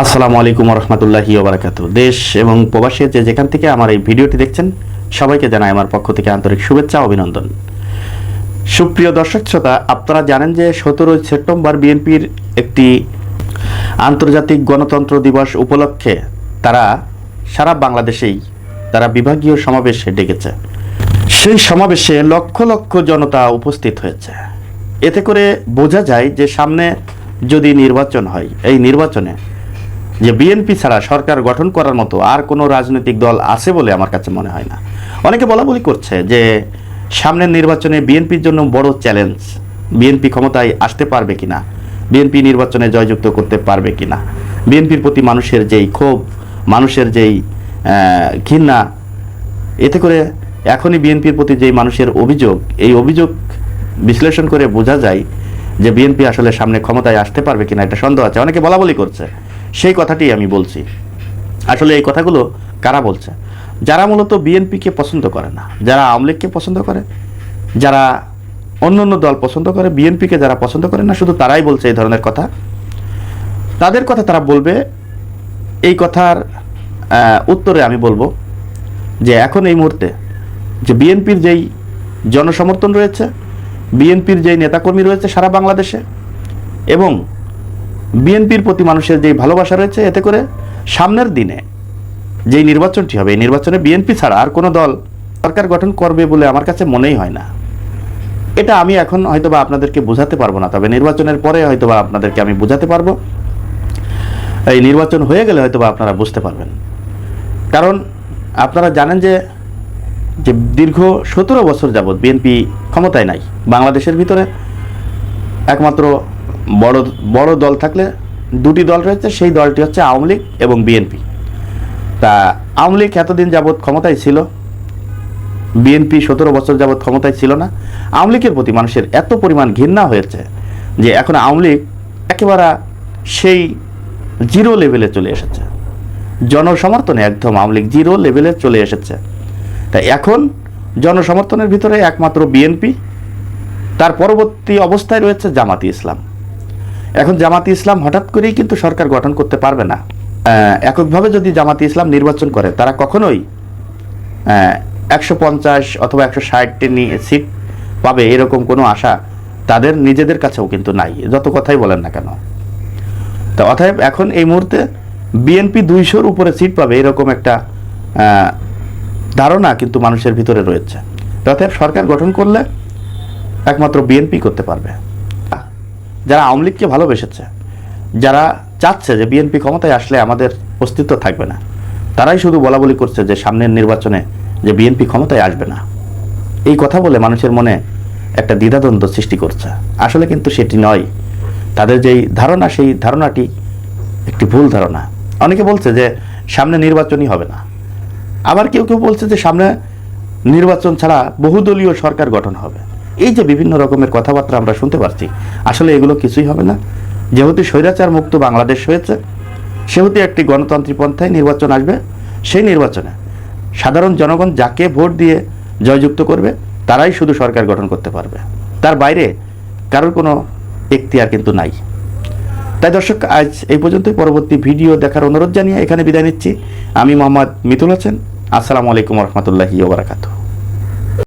আসসালামু আলাইকুম রহমতুল্লাহি ওবরাকাত দেশ এবং প্রবাসী যে যেখান থেকে আমার এই ভিডিওটি দেখছেন, সবাইকে জানাই আমার পক্ষ থেকে আন্তরিক শুভেচ্ছা অভিনন্দন। সুপ্রিয় দর্শক শ্রোতা, আপনারা জানেন যে সতেরোই সেপ্টেম্বর বিএনপির একটি আন্তর্জাতিক গণতন্ত্র দিবস উপলক্ষে তারা সারা বাংলাদেশেই তারা বিভাগীয় সমাবেশে ডেকেছে। সেই সমাবেশে লক্ষ লক্ষ জনতা উপস্থিত হয়েছে। এতে করে বোঝা যায় যে সামনে যদি নির্বাচন হয়, এই নির্বাচনে যে বিএনপি ছাড়া সরকার গঠন করার মতো আর কোনো রাজনৈতিক দল আছে বলে আমার কাছে মনে হয় না। অনেকে বলা বলি করছে যে সামনের নির্বাচনে বিএনপির জন্য বড় চ্যালেঞ্জ বিএনপি ক্ষমতায় আসতে পারবে কিনা বিএনপি নির্বাচনে জয়যুক্ত করতে পারবে কিনা বিএনপির প্রতি মানুষের যেই ক্ষোভ, মানুষের যেই ঘৃণা, এতে করে এখনই বিএনপির প্রতি যেই মানুষের অভিযোগ, এই অভিযোগ বিশ্লেষণ করে বোঝা যায় যে বিএনপি আসলে সামনে ক্ষমতায় আসতে পারবে কিনা, এটা সন্দেহ আছে। অনেকে বলা বলি করছে। সেই কথাটি আমি বলছি। আসলে এই কথাগুলো কারা বলছে? যারা মূলত বিএনপিকে পছন্দ করে না, যারা আওয়ামী লীগকে পছন্দ করে, যারা অন্য অন্য দল পছন্দ করে, বিএনপিকে যারা পছন্দ করে না, শুধু তারাই বলছে এই ধরনের কথা। তাদের কথা তারা বলবে, এই কথার উত্তরে আমি বলব যে এখন এই মুহূর্তে যে বিএনপির যেই জনসমর্থন রয়েছে, বিএনপির যেই নেতাকর্মী রয়েছে সারা বাংলাদেশে এবং বিএনপির প্রতি মানুষের যেই ভালোবাসা রয়েছে, এতে করে সামনের দিনে যেই নির্বাচনটি হবে, এই নির্বাচনে বিএনপি ছাড়া আর কোনো দল সরকার গঠন করবে বলে আমার কাছে মনেই হয় না। এটা আমি এখন হয়তোবা আপনাদেরকে বোঝাতে পারব না, তবে নির্বাচনের পরে হয়তোবা আপনাদেরকে আমি বোঝাতে পারব। এই নির্বাচন হয়ে গেলে হয়তোবা আপনারা বুঝতে পারবেন। কারণ আপনারা জানেন যে যে দীর্ঘ সতেরো বছর যাবৎ বিএনপি ক্ষমতায় নাই, বাংলাদেশের ভিতরে একমাত্র বড় বড় দল থাকলে দুটি দল রয়েছে, সেই দলটি হচ্ছে আওয়ামী লীগ এবং বিএনপি। তা আওয়ামী লীগ এতদিন যাবৎ ক্ষমতায় ছিল, বিএনপি সতেরো বছর যাবৎ ক্ষমতায় ছিল না। আওয়ামী লীগের প্রতি মানুষের এত পরিমাণ ঘৃণা হয়েছে যে এখন আওয়ামী লীগ একেবারে সেই জিরো লেভেলে চলে এসেছে। জনসমর্থনে একদম আওয়ামী লীগ জিরো লেভেলে চলে এসেছে। তাই এখন জনসমর্থনের ভিতরে একমাত্র বিএনপি, তার পরবর্তী অবস্থায় রয়েছে জামাতি ইসলাম। এখন জামাতি ইসলাম হঠাৎ করেই কিন্তু সরকার গঠন করতে পারবে না। এককভাবে যদি জামাতি ইসলাম নির্বাচন করে, তারা কখনোই একশো পঞ্চাশ অথবা একশো ষাটটি সিট পাবে এরকম কোনো আশা তাদের নিজেদের কাছেও কিন্তু নাই, যত কথাই বলেন না কেন। তা অতএব এখন এই মুহূর্তে বিএনপি দুইশোর উপরে সিট পাবে এরকম একটা ধারণা কিন্তু মানুষের ভিতরে রয়েছে। অতএব সরকার গঠন করলে একমাত্র বিএনপি করতে পারবে। যারা আওয়ামী লীগকে ভালোবেসেছে, যারা চাচ্ছে যে বিএনপি ক্ষমতায় আসলে আমাদের অস্তিত্ব থাকবে না, তারাই শুধু বলা বলি করছে যে সামনের নির্বাচনে যে বিএনপি ক্ষমতায় আসবে না। এই কথা বলে মানুষের মনে একটা দ্বিধাদ্বন্দ্ব সৃষ্টি করছে। আসলে কিন্তু সেটি নয়। তাদের যেই ধারণা, সেই ধারণাটি একটি ভুল ধারণা। অনেকে বলছে যে সামনে নির্বাচনই হবে না। আবার কেউ কেউ বলছে যে সামনে নির্বাচন ছাড়া বহুদলীয় সরকার গঠন হবে। এই যে বিভিন্ন রকমের কথাবার্তা আমরা শুনতে পারছি, আসলে এগুলো কিছুই হবে না। যেহেতু স্বৈরাচার মুক্ত বাংলাদেশ হয়েছে, সেহেতু একটি গণতান্ত্রিক পন্থায় নির্বাচন আসবে, সেই নির্বাচনে সাধারণ জনগণ যাকে ভোট দিয়ে জয়যুক্ত করবে, তারাই শুধু সরকার গঠন করতে পারবে। তার বাইরে কারোর কোনো এখতিয়ার কিন্তু নাই। তাই দর্শক, আজ এই পর্যন্তই। পরবর্তী ভিডিও দেখার অনুরোধ জানিয়ে এখানে বিদায় নিচ্ছি। আমি মোহাম্মদ মিতুল হোসেন। আসসালামু আলাইকুম রহমতুল্লাহি ওবরাকাতু